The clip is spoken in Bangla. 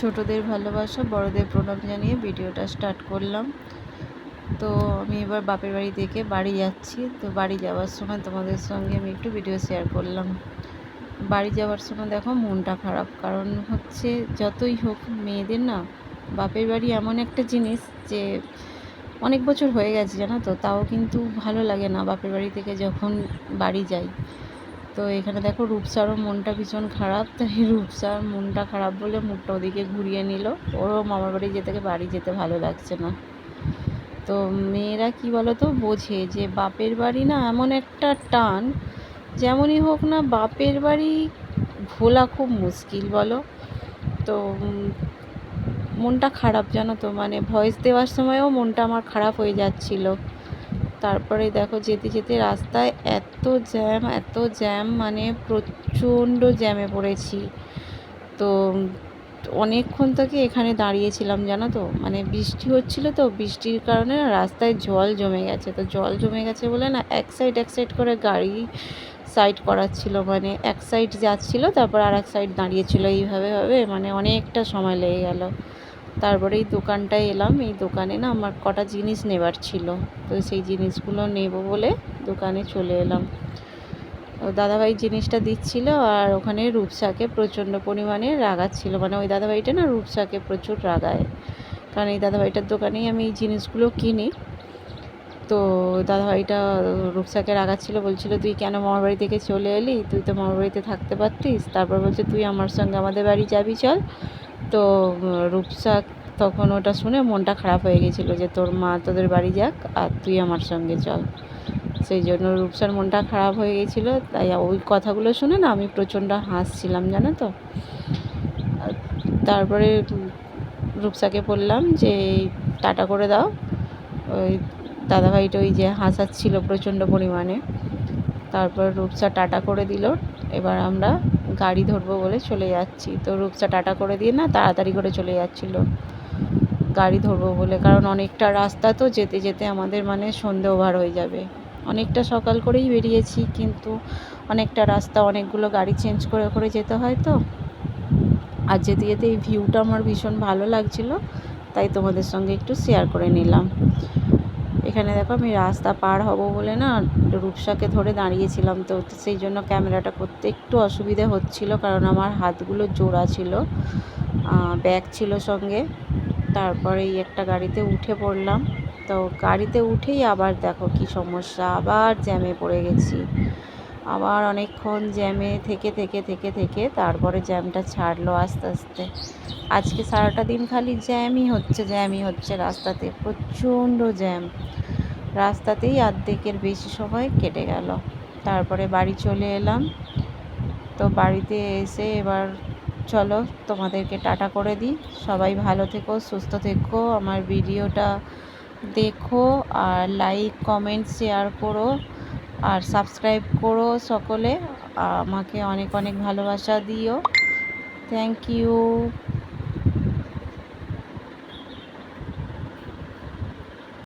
ছোটদের ভালোবাসা, বড়দের প্রণাম জানিয়ে ভিডিওটা স্টার্ট করলাম। তো আমি এবার বাপের বাড়ি থেকে বাড়ি যাচ্ছি। তো বাড়ি যাওয়ার সময় তোমাদের সঙ্গে আমি একটু ভিডিও শেয়ার করলাম। বাড়ি যাওয়ার সময় দেখো মনটা খারাপ, কারণ হচ্ছে যতই হোক মেয়েদের না, বাপের বাড়ি এমন একটা জিনিস যে অনেক বছর হয়ে গেছে জানো তো, তাও কিন্তু ভালো লাগে না বাপের বাড়ি থেকে যখন বাড়ি যাই। তো এখানে দেখো রূপসারও মনটা ভীষণ খারাপ তাই রূপসার মনটা খারাপ বলে মুখটা ওদিকে ঘুরিয়ে নিল। ওরও মামার বাড়ি যেতে বাড়ি যেতে ভালো লাগছে না। তো মেয়েরা কি বলো তো বোঝে যে বাপের বাড়ি না এমন একটা টান, যেমনই হোক না বাপের বাড়ি ভোলা খুব মুশকিল বলো। তো মনটা খারাপ জানো তো মানে ভয়েস দেওয়ার সময়ও মনটা আমার খারাপ হয়ে যাচ্ছিল। তারপরে দেখো যেতে যেতে রাস্তায় এত জ্যাম এত জ্যাম মানে প্রচণ্ড জ্যামে পড়েছি। তো অনেকক্ষণ থেকে এখানে দাঁড়িয়েছিলাম, জানো তো? মানে বৃষ্টি হচ্ছিল তো, বৃষ্টির কারণে রাস্তায় জল জমে গেছে। তো জল জমে গেছে বলে না এক সাইড এক সাইড করে গাড়ি সাইড করাচ্ছিল মানে এক সাইড যাচ্ছিল, তারপর আর এক সাইড দাঁড়িয়েছিল। এইভাবে, ভাবে মানে অনেকটা সময় লেগে গেল। তারপরে এই দোকানটায় এলাম। এই দোকানে না আমার কটা জিনিস নেবার ছিল। তো সেই জিনিসগুলো নেব বলে দোকানে চলে এলাম। দাদাভাই জিনিসটা দিচ্ছিল আর ওখানে রূপসাকে প্রচণ্ড পরিমাণে রাগাচ্ছিল। মানে ওই দাদাভাইটা না রূপসাকে প্রচুর রাগায়। কারণ এই দাদাভাইটার দোকানেই আমি এই জিনিসগুলো কিনি। তো দাদাভাইটা রূপসাকে রাগাচ্ছিল, বলছিল, তুই কেন মামার বাড়ি থেকে চলে এলি? তুই তো মামার বাড়িতে থাকতে পারতিস। তারপর বলছে, তুই আমার সঙ্গে আমাদের বাড়ি যাবি, চল। তো রূপসা তখন ওটা শুনে মনটা খারাপ হয়ে গেছিল যে, তোর মা তোদের বাড়ি যাক আর তুই আমার সঙ্গে চল। সেই জন্য রূপসার মনটা খারাপ হয়ে গেছিল। তাই ওই কথাগুলো শুনে না আমি প্রচণ্ড হাসছিলাম, জানো তো। তারপরে রূপসাকে বললাম যে টাটা করে দাও। ওই দাদাভাইটা ওই যে হাসাচ্ছিল প্রচণ্ড পরিমাণে। তারপর রূপসা টাটা করে দিল। এবার আমরা গাড়ি ধরবো বলে চলে যাচ্ছি। তো রূপসা টাটা করে দিয়ে না তাড়াতাড়ি করে চলে যাচ্ছিল। গাড়ি ধরবো বলে। কারণ অনেকটা রাস্তা তো যেতে যেতে আমাদের মানে সন্ধে ওভার হয়ে যাবে। অনেকটা সকাল করেই বেরিয়েছি কিন্তু অনেকটা রাস্তা, অনেকগুলো গাড়ি চেঞ্জ করে করে যেতে হয় তো। আর যেতে যেতে এই ভিউটা আমার ভীষণ ভালো লাগছিল। তাই তোমাদের সঙ্গে একটু শেয়ার করে নিলাম। এখানে দেখো আমি রাস্তা পার হব বলে না রূপসাকে ধরে দাঁড়িয়েছিলাম, তো সেই জন্য ক্যামেরাটা করতে একটু অসুবিধে হচ্ছিল কারণ আমার হাতগুলো জোড়া ছিল ব্যাগ ছিল সঙ্গে। তারপরে এই একটা গাড়িতে উঠে পড়লাম, তো গাড়িতে উঠেই আবার দেখো কি সমস্যা, আবার জ্যামে পড়ে গেছি। আবার অনেকক্ষণ জ্যামে থেকে থেকে থেকে থেকে তারপরে জ্যামটা ছাড়লো আস্তে আস্তে। আজকে সারাটা দিন খালি জ্যামই হচ্ছে জ্যামই হচ্ছে রাস্তাতে, প্রচণ্ড জ্যাম। রাস্তাতেই আর্ধেকের বেশি সময় কেটে গেল। তারপরে বাড়ি চলে এলাম। তো বাড়িতে এসে এবার চলো তোমাদেরকে টাটা করে দিই। সবাই ভালো থেকো, সুস্থ থেকো, আমার ভিডিওটা দেখো আর লাইক কমেন্ট শেয়ার করো। আর সাবস্ক্রাইব করো সকলে। আমাকে অনেক অনেক ভালোবাসা দিও। Thank you